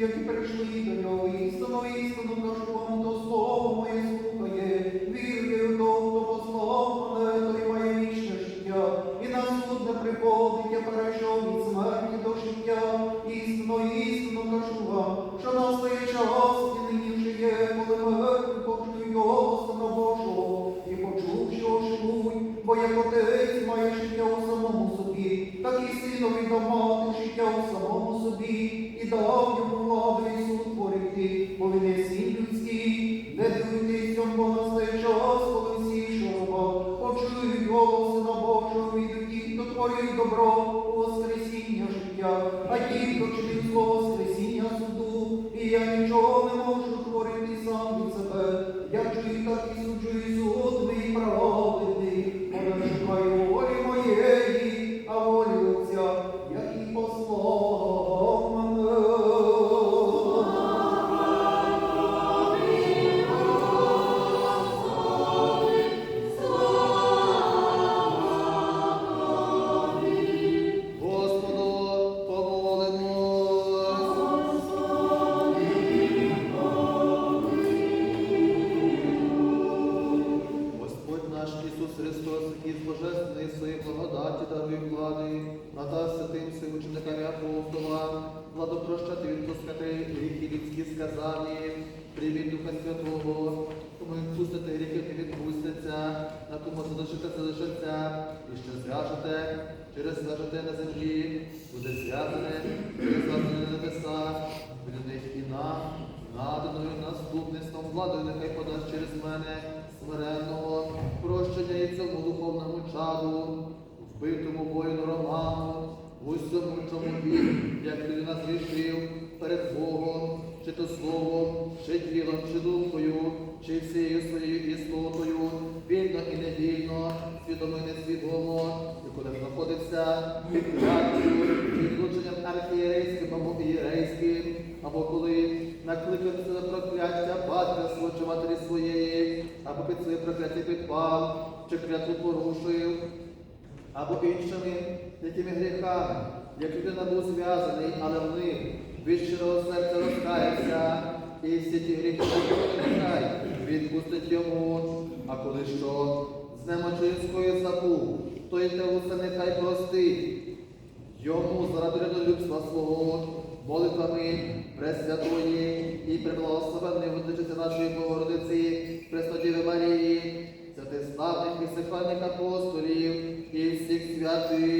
які прийшли до нього, істину, істину кажу вам, то слово моє слухає, вірю в того, хто послав то той має вічне життя, і на суд не приходить, я перейшов від смерті до життя, істину, істину кажу вам, що настає час, і нині вже є, коли ми почують його сина Божого, і почув, що оживуть, бо як отець має життя у самому собі, так і синові домати життя у самому собі. І дав йому я чую, так і суджу, благодаті дарує влади, надав святим своїм ученикам і апостолам, владу прощати відпускати гріхи людські сказані, привід Духа Святого, тому відпустите гріхи, не відпустяться, на кому залишите, залишиться, і що зв'яжете, через зв'яжете на землі, буде зв'язане, через зв'язане на небесах, від них і нам, наданою наступництвом владою, нехай подасть через мене смиренного прощення і цьому духовному чаду, вбитому воїну Роману, усьому, чому як людина зрішив перед Богом, чи то словом, чи ділом, чи думкою, чи всією своєю істотою, вільно і невільно, свідомо і несвідомо, і коли знаходиться під чи відлученням архієрейським або ієрейським, або коли накликався на прокляття батька свого чи матері своєї, або під своє прокляття підпав, чи клятву порушив, або іншими якими гріхами, як людина був зв'язаний, але в них від щирого серця розкаявся, і всі ті гріхи нехай відпустить йому, а коли що з немочинської забув, то й те усе нехай простить. Йому заради людства свого, молитвами Пресвятої і преблагословенної владичиці нашої Богородиці, Jati